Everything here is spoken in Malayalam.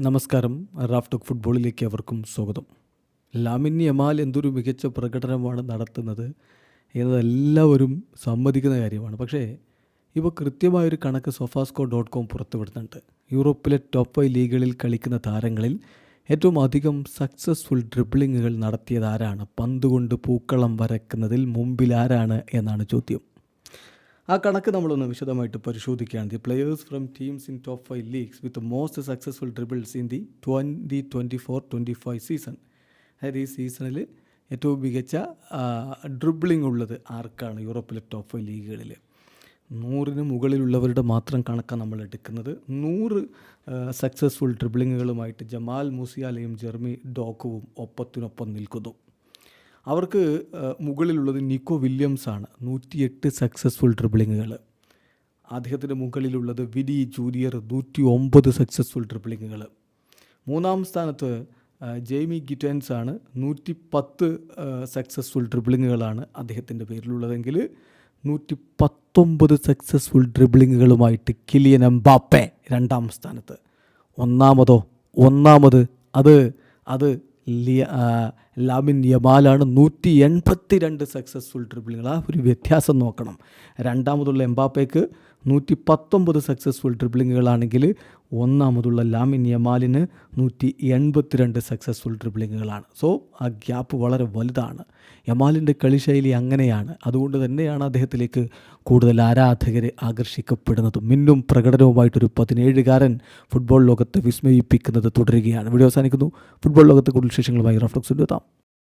നമസ്കാരം. റാഫ്റ്റോക്ക് ഫുട്ബോളിലേക്ക് അവർക്കും സ്വാഗതം. ലാമിൻ യമാൽ എന്തൊരു മികച്ച പ്രകടനമാണ് നടത്തുന്നത് എന്നതെല്ലാവരും സമ്മതിക്കുന്ന കാര്യമാണ്. പക്ഷേ ഇപ്പോൾ കൃത്യമായൊരു കണക്ക് സൊഫാസ്കോ ഡോട്ട് കോം പുറത്തുവിടുന്നുണ്ട്. യൂറോപ്പിലെ ടോപ്പ് ഫൈവ് ലീഗുകളിൽ കളിക്കുന്ന താരങ്ങളിൽ ഏറ്റവും അധികം സക്സസ്ഫുൾ ഡ്രിബിളിങ്ങുകൾ നടത്തിയത് ആരാണ്? പന്ത് കൊണ്ട് പൂക്കളം വരക്കുന്നതിൽ മുമ്പിൽ ആരാണ് എന്നാണ് ചോദ്യം. ആ കണക്ക് നമ്മളൊന്ന് വിശദമായിട്ട് പരിശോധിക്കുകയാണ്. The players from teams in top five leagues with most successful dribbles in the twenty twenty four twenty five season അതായത് ഈ സീസണിൽ ഏറ്റവും മികച്ച ഡ്രിബിളിംഗ് ഉള്ളത് ആർക്കാണ് യൂറോപ്പിലെ ടോപ്പ് ഫൈവ് ലീഗുകളിൽ? നൂറിന് മുകളിലുള്ളവരുടെ മാത്രം കണക്കാണ് നമ്മൾ എടുക്കുന്നത്. നൂറ് സക്സസ്ഫുൾ ഡ്രിബിളിങ്ങുകളുമായിട്ട് ജമാൽ മൂസിയാലയും ജെർമി ഡോക്കുവും ഒപ്പത്തിനൊപ്പം നിൽക്കുന്നു. അവർക്ക് മുകളിലുള്ളത് നിക്കോ വില്യംസ് ആണ് നൂറ്റിയെട്ട് സക്സസ്ഫുൾ ട്രിപ്ലിങ്ങുകൾ അദ്ദേഹത്തിന്റെ മുകളിലുള്ളത് വിഡി ജൂനിയർ നൂറ്റി ഒമ്പത് സക്സസ്ഫുൾ ട്രിപ്ലിങ്ങുകൾ മൂന്നാം സ്ഥാനത്ത് ജെയ്മി ഗിറ്റൻസ് ആണ് നൂറ്റി പത്ത് സക്സസ്ഫുൾ ഡ്രിബിളിങ്ങുകളാണ് അദ്ദേഹത്തിന്റെ പേരിലുള്ളതെങ്കിൽ നൂറ്റി പത്തൊമ്പത് സക്സസ്ഫുൾ ഡ്രിബിളിങ്ങുകളുമായിട്ട് കിലിയൻ എംബാപ്പെ രണ്ടാം സ്ഥാനത്ത്. ഒന്നാമതോ ഒന്നാമത് അത് അത് ലാമിൻ യമാലാണ് നൂറ്റി എൺപത്തി രണ്ട് സക്സസ്ഫുൾ ട്രിപ്പിളുകൾ ആ ഒരു വ്യത്യാസം നോക്കണം. രണ്ടാമതുള്ള എംബാപ്പയ്ക്ക് നൂറ്റി പത്തൊമ്പത് സക്സസ്ഫുൾ ഡ്രിബിളിങ്ങുകളാണെങ്കിൽ ഒന്നാമതുള്ള ലാമിൻ യമാലിന് നൂറ്റി എൺപത്തിരണ്ട് സക്സസ്ഫുൾ ഡ്രിബിളിങ്ങുകളാണ് സോ ആ ഗ്യാപ്പ് വളരെ വലുതാണ്. യമാലിന്റെ കളിശൈലി അങ്ങനെയാണ്. അതുകൊണ്ട് തന്നെയാണ് അദ്ദേഹത്തിലേക്ക് കൂടുതൽ ആരാധകരെ ആകർഷിക്കപ്പെടുന്നതും. മിന്നും പ്രകടനവുമായിട്ടൊരു പതിനേഴുകാരൻ ഫുട്ബോൾ ലോകത്തെ വിസ്മയിപ്പിക്കുന്നത് തുടരുകയാണ്. വീഡിയോ അവസാനിക്കുന്നു. ഫുട്ബോൾ ലോകത്തെ കൂടുതൽ വിശേഷങ്ങളുമായി റഫ്ലക്സ് എത്താം.